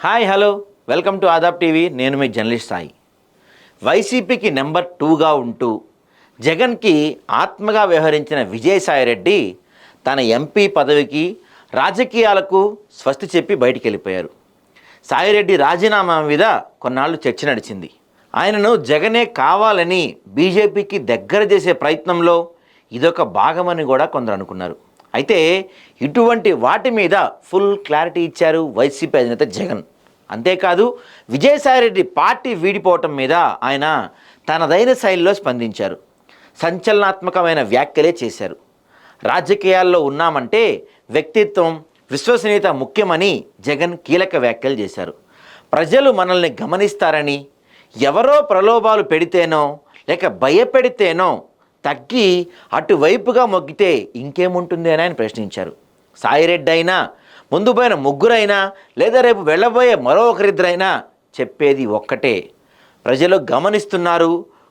Hi hello. Welcome to Adaab TV. నేను మీ journalist Sai. వైసీపీకి నెంబర్ టూగా ఉంటూ జగన్కి ఆత్మగా వ్యవహరించిన విజయసాయిరెడ్డి తన ఎంపీ పదవికి రాజకీయాలకు స్వస్తి చెప్పి బయటికి వెళ్ళిపోయారు సాయిరెడ్డి రాజీనామా మీద కొన్నాళ్ళు చర్చ నడిచింది. ఆయనను జగనే కావాలని బీజేపీకి దగ్గర చేసే ప్రయత్నంలో ఇదొక భాగమని కూడా కొందరు అనుకున్నారు. అయితే ఇటువంటి వాటి మీద ఫుల్ క్లారిటీ ఇచ్చారు వైసీపీ అధినేత జగన్. అంతేకాదు విజయసాయిరెడ్డి పార్టీ వీడిపోవటం మీద ఆయన తనదైన శైలిలో స్పందించారు. సంచలనాత్మకమైన వ్యాఖ్యలే చేశారు. రాజకీయాల్లో ఉన్నామంటే వ్యక్తిత్వం విశ్వసనీయత ముఖ్యమని జగన్ కీలక వ్యాఖ్యలు చేశారు. ప్రజలు మనల్ని గమనిస్తారని ఎవరో ప్రలోభాలు పెడితేనో లేక భయపెడితేనో తగ్గి అటువైపుగా మొగ్గితే ఇంకేముంటుంది అని ఆయన ప్రశ్నించారు. సాయిరెడ్డి అయినా ముందు పోయిన ముగ్గురైనా లేదా రేపు వెళ్ళబోయే మరో ఒకరిద్దరైనా చెప్పేది ఒక్కటే. ప్రజలు గమనిస్తున్నారు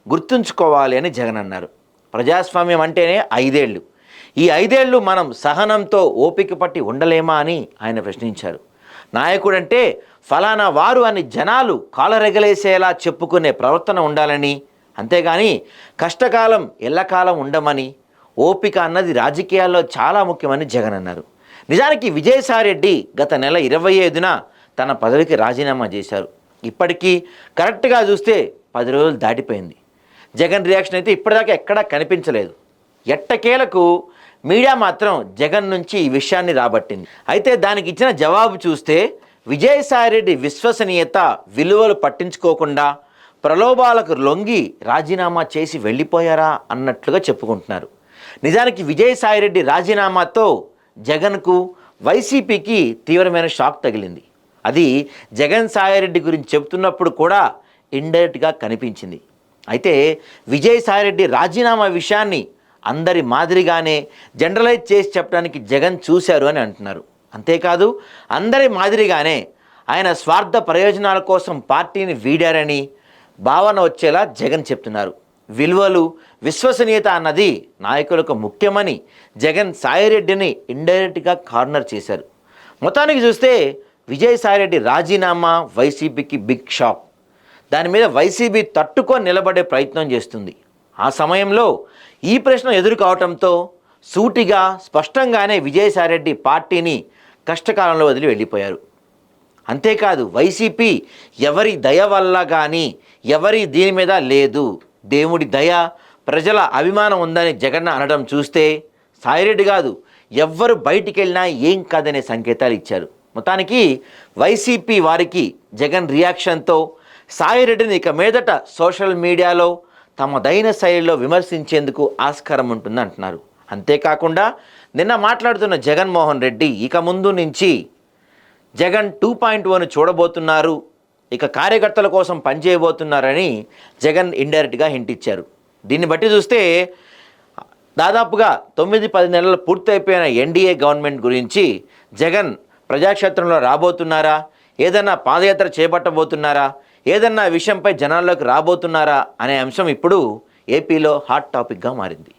గుర్తుంచుకోవాలి అని జగన్ అన్నారు. ప్రజాస్వామ్యం అంటేనే ఐదేళ్ళు ఈ ఐదేళ్ళు మనం సహనంతో ఓపిక పట్టి ఉండలేమా అని ఆయన ప్రశ్నించారు. నాయకుడంటే ఫలానా వారు అని జనాలు కాలరెగలేసేలా చెప్పుకునే ప్రవర్తన ఉండాలని అంతేగాని కష్టకాలం ఎల్లకాలం ఉండమని ఓపిక అన్నది రాజకీయాల్లో చాలా ముఖ్యమని జగన్ అన్నారు. నిజానికి విజయసాయిరెడ్డి గత నెల ఇరవై ఐదున తన పదవికి రాజీనామా చేశారు. ఇప్పటికీ కరెక్ట్గా చూస్తే పది రోజులు దాటిపోయింది. జగన్ రియాక్షన్ అయితే ఇప్పటిదాకా ఎక్కడా కనిపించలేదు. ఎట్టకేలకు మీడియా మాత్రం జగన్ నుంచి ఈ విషయాన్ని రాబట్టింది. అయితే దానికి ఇచ్చిన జవాబు చూస్తే విజయసాయిరెడ్డి విశ్వసనీయత విలువలు పట్టించుకోకుండా ప్రలోభాలకు లొంగి రాజీనామా చేసి వెళ్ళిపోయారా అన్నట్లుగా చెప్పుకుంటున్నారు. నిజానికి విజయసాయిరెడ్డి రాజీనామాతో జగన్కు వైసీపీకి తీవ్రమైన షాక్ తగిలింది. అది జగన్ సాయిరెడ్డి గురించి చెబుతున్నప్పుడు కూడా ఇండైరెక్ట్గా కనిపించింది. అయితే విజయసాయిరెడ్డి రాజీనామా విషయాన్ని అందరి మాదిరిగానే జనరలైజ్ చేసి చెప్పడానికి జగన్ చూశారు అని అంటున్నారు. అంతేకాదు అందరి మాదిరిగానే ఆయన స్వార్థ ప్రయోజనాల కోసం పార్టీని వీడారని భావన వచ్చేలా జగన్ చెప్తున్నారు. విలువలు విశ్వసనీయత అన్నది నాయకులకు ముఖ్యమని జగన్ సాయిరెడ్డిని ఇండైరెక్ట్గా కార్నర్ చేశారు. మొత్తానికి చూస్తే విజయసాయిరెడ్డి రాజీనామా వైసీపీకి బిగ్ షాక్. దాని మీద వైసీపీ తట్టుకొని నిలబడే ప్రయత్నం చేస్తుంది. ఆ సమయంలో ఈ ప్రశ్న ఎదురు కావటంతో సూటిగా స్పష్టంగానే విజయసాయిరెడ్డి పార్టీని కష్టకాలంలో వదిలి వెళ్ళిపోయారు. అంతేకాదు వైసీపీ ఎవరి దయ వల్ల కానీ ఎవరి దీని మీద లేదు. దేవుడి దయ ప్రజల అభిమానం ఉందని జగన్ అనడం చూస్తే సాయిరెడ్డి కాదు ఎవ్వరు బయటికి వెళ్ళినా ఏం కాదనే సంకేతాలు ఇచ్చారు. మొత్తానికి వైసీపీ వారికి జగన్ రియాక్షన్తో సాయిరెడ్డిని ఇక మీదట సోషల్ మీడియాలో తమ దైన శైలిలో విమర్శించేందుకు ఆస్కారం ఉంటుంది అంటున్నారు అంతేకాకుండా నిన్న మాట్లాడుతున్న జగన్మోహన్ రెడ్డి ఇక ముందు నుంచి జగన్ టూ పాయింట్ వన్ చూడబోతున్నారు. ఇక కార్యకర్తల కోసం పనిచేయబోతున్నారని జగన్ ఇండైరెక్ట్గా హింట్ ఇచ్చారు. దీన్ని బట్టి చూస్తే దాదాపుగా తొమ్మిది పది నెలలు పూర్తయిపోయిన ఎన్డీఏ గవర్నమెంట్ గురించి జగన్ ప్రజాక్షేత్రంలో రాబోతున్నారా? ఏదన్నా పాదయాత్ర చేపట్టబోతున్నారా? ఏదన్నా విషయంపై జనాల్లోకి రాబోతున్నారా? అనే అంశం ఇప్పుడు ఏపీలో హాట్ టాపిక్గా మారింది.